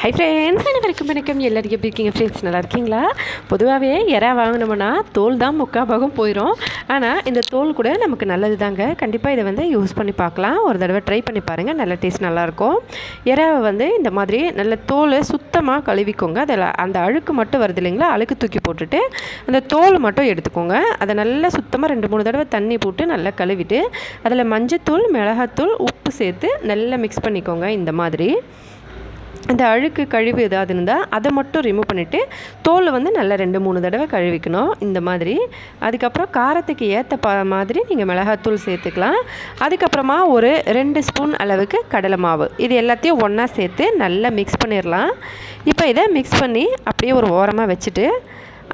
Hi friends அனைவருக்கும் வணக்கம் எல்லாரும் எப்படி இருக்கீங்க ஃப்ரெண்ட்ஸ் நல்லா இருக்கீங்களா? பொதுவாகவே இறா வாங்கினோம்னா தோல் தான் முக்கால் பாகம் போயிடும் ஆனால் இந்த தோல் கூட நமக்கு நல்லது தாங்க கண்டிப்பாக இதை வந்து யூஸ் பண்ணி பார்க்கலாம். ஒரு தடவை ட்ரை பண்ணி பாருங்கள் நல்ல டேஸ்ட் நல்லாயிருக்கும். இறாவை வந்து இந்த மாதிரி நல்ல தோலை சுத்தமாக கழுவிக்கோங்க. அதில் அந்த அழுக்கு மட்டும் வருது இல்லைங்களா? அழுக்கு தூக்கி போட்டுட்டு அந்த தோல் மட்டும் எடுத்துக்கோங்க. அதை நல்லா சுத்தமாக ரெண்டு மூணு தடவை தண்ணி போட்டு நல்லா கழுவிட்டு அதில் மஞ்சத்தூள் மிளகாத்தூள் உப்பு சேர்த்து நல்லா மிக்ஸ் பண்ணிக்கோங்க. இந்த மாதிரி. அந்த அழுக்கு கழிவு ஏதாவது இருந்தால் அதை மட்டும் ரிமூவ் பண்ணிவிட்டு தோல் வந்து நல்லா ரெண்டு மூணு தடவை கழுவிக்கணும். இந்த மாதிரி. அதுக்கப்புறம் காரத்துக்கு ஏற்ற ப மாதிரி நீங்கள் மிளகாத்தூள் சேர்த்துக்கலாம். அதுக்கப்புறமா ஒரு ரெண்டு ஸ்பூன் அளவுக்கு கடலை மாவு. இது எல்லாத்தையும் ஒன்றா சேர்த்து நல்லா மிக்ஸ் பண்ணிடலாம் இப்போ இதை மிக்ஸ் பண்ணி அப்படியே ஒரு ஓரமாக வச்சுட்டு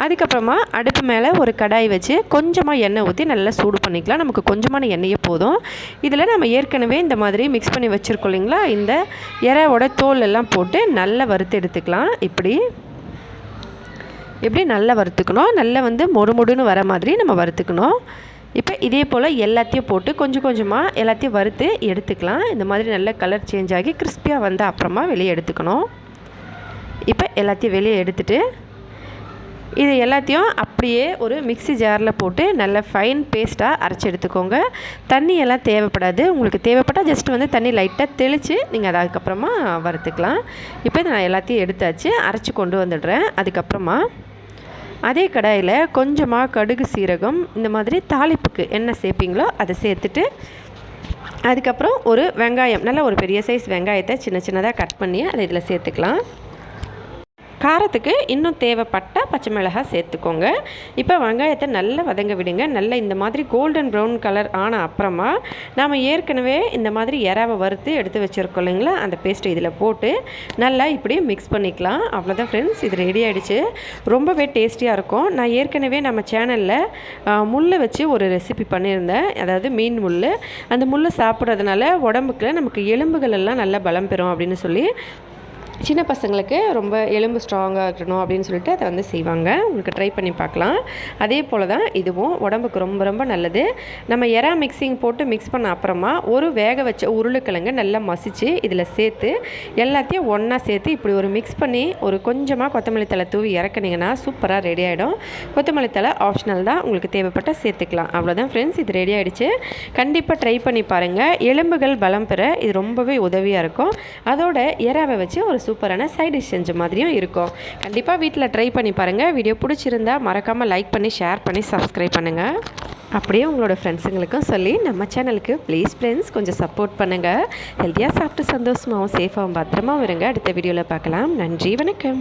அதுக்கப்புறமா அடுப்பு மேலே ஒரு கடாய் வச்சு கொஞ்சமாக எண்ணெய் ஊற்றி நல்லா சூடு பண்ணிக்கலாம். நமக்கு கொஞ்சமான எண்ணெயே போதும். இதில் நம்ம ஏற்கனவே இந்த மாதிரி மிக்ஸ் பண்ணி வச்சுருக்கோம் இல்லைங்களா? இந்த இறாவோட தோல் எல்லாம் போட்டு நல்லா வறுத்து எடுத்துக்கலாம். இப்படி. எப்படி நல்லா வறுத்துக்கணும்? நல்லா வந்து மொறுமொடுன்னு வர மாதிரி நம்ம வறுத்துக்கணும். இப்போ இதே போல் எல்லாத்தையும் போட்டு கொஞ்சம் கொஞ்சமாக எல்லாத்தையும் வறுத்து எடுத்துக்கலாம். இந்த மாதிரி நல்ல கலர் சேஞ்ச் ஆகி கிறிஸ்பியாக வந்த அப்புறமா வெளியே எடுத்துக்கணும். இப்போ எல்லாத்தையும் வெளியே எடுத்துகிட்டு இது எல்லாத்தையும் அப்படியே ஒரு மிக்சி ஜாரில் போட்டு நல்ல ஃபைன் பேஸ்ட்டாக அரைச்சி எடுத்துக்கோங்க. தண்ணி எல்லாம் தேவைப்படாது. உங்களுக்கு தேவைப்பட்டால் ஜஸ்ட் வந்து தண்ணி லைட்டாக தெளித்து நீங்கள் அதை அதுக்கப்புறமா வறுத்துக்கலாம். இப்போ நான் எல்லாத்தையும் எடுத்தாச்சு. அரைச்சி கொண்டு வந்துடுறேன். அதுக்கப்புறமா அதே கடாயில் கொஞ்சமாக கடுகு சீரகம் இந்த மாதிரி தாளிப்புக்கு என்ன சேர்ப்பீங்களோ அதை சேர்த்துட்டு அதுக்கப்புறம் ஒரு வெங்காயம் நல்ல ஒரு பெரிய சைஸ் வெங்காயத்தை சின்ன சின்னதாக கட் பண்ணி அதை இதில் சேர்த்துக்கலாம். காரத்துக்கு இன்னும் தேவைப்பட்டால் பச்சை மிளகாய் சேர்த்துக்கோங்க. இப்போ வெங்காயத்தை நல்லா வதங்க விடுங்க. நல்லா இந்த மாதிரி கோல்டன் ப்ரௌன் கலர் ஆன அப்புறமா நாம் ஏற்கனவே இந்த மாதிரி இறாவை வறுத்து எடுத்து வச்சுருக்கோம் இல்லைங்களா? அந்த பேஸ்ட்டு இதில் போட்டு நல்லா இப்படி மிக்ஸ் பண்ணிக்கலாம். அவ்வளோதான் ஃப்ரெண்ட்ஸ் இது ரெடி ஆகிடுச்சு ரொம்பவே டேஸ்டியாக இருக்கும். நான் ஏற்கனவே நம்ம சேனலில் முள்ளை வச்சு ஒரு ரெசிபி பண்ணியிருந்தேன். அதாவது மீன் முள் அந்த முள்ளை சாப்பிட்றதுனால உடம்புக்கு நமக்கு எலும்புகள் எல்லாம் நல்லா பலம் பெறும் அப்படின்னு சொல்லி சின்ன பசங்களுக்கு ரொம்ப எலும்பு ஸ்ட்ராங்காக இருக்கணும் அப்படின்னு சொல்லிட்டு அதை வந்து செய்வாங்க. உங்களுக்கு ட்ரை பண்ணி பார்க்கலாம். அதே போல் தான் இதுவும் உடம்புக்கு ரொம்ப ரொம்ப நல்லது. நம்ம எறா மிக்சிங் போட்டு மிக்ஸ் பண்ண அப்புறமா ஒரு வேக வச்ச உருளைக்கிழங்கு நல்லா மசித்து இதில் சேர்த்து எல்லாத்தையும் ஒன்றா சேர்த்து இப்படி ஒரு மிக்ஸ் பண்ணி ஒரு கொஞ்சமாக கொத்தமல்லி தலை தூவி இறக்குனீங்கன்னா சூப்பராக ரெடி ஆகிடும் கொத்தமல்லி தலை ஆப்ஷனல் தான். உங்களுக்கு தேவைப்பட்ட சேர்த்துக்கலாம். அவ்வளோதான் ஃப்ரெண்ட்ஸ் இது ரெடி ஆகிடுச்சு கண்டிப்பாக ட்ரை பண்ணி பாருங்கள் எலும்புகள் பலம் பெற இது ரொம்பவே உதவியாக இருக்கும். அதோட எறாவை வச்சு ஒரு சூப்பர் சூப்பரான சைட் டிஷ் செஞ்ச மாதிரியும் இருக்கும். கண்டிப்பாக வீட்டில் ட்ரை பண்ணி பாருங்கள் வீடியோ பிடிச்சிருந்தா மறக்காமல் லைக் பண்ணி ஷேர் பண்ணி சப்ஸ்கிரைப் பண்ணுங்கள் அப்படியே உங்களோட ஃப்ரெண்ட்ஸுங்களுக்கும் சொல்லி நம்ம சேனலுக்கு ப்ளீஸ் ஃப்ரெண்ட்ஸ் கொஞ்சம் சப்போர்ட் பண்ணுங்கள் ஹெல்த்தியாக சாப்பிட்டு சந்தோஷமாகவும் சேஃபாகவும் பத்திரமாவும் இருங்க. அடுத்த வீடியோவில் பார்க்கலாம். நன்றி வணக்கம்.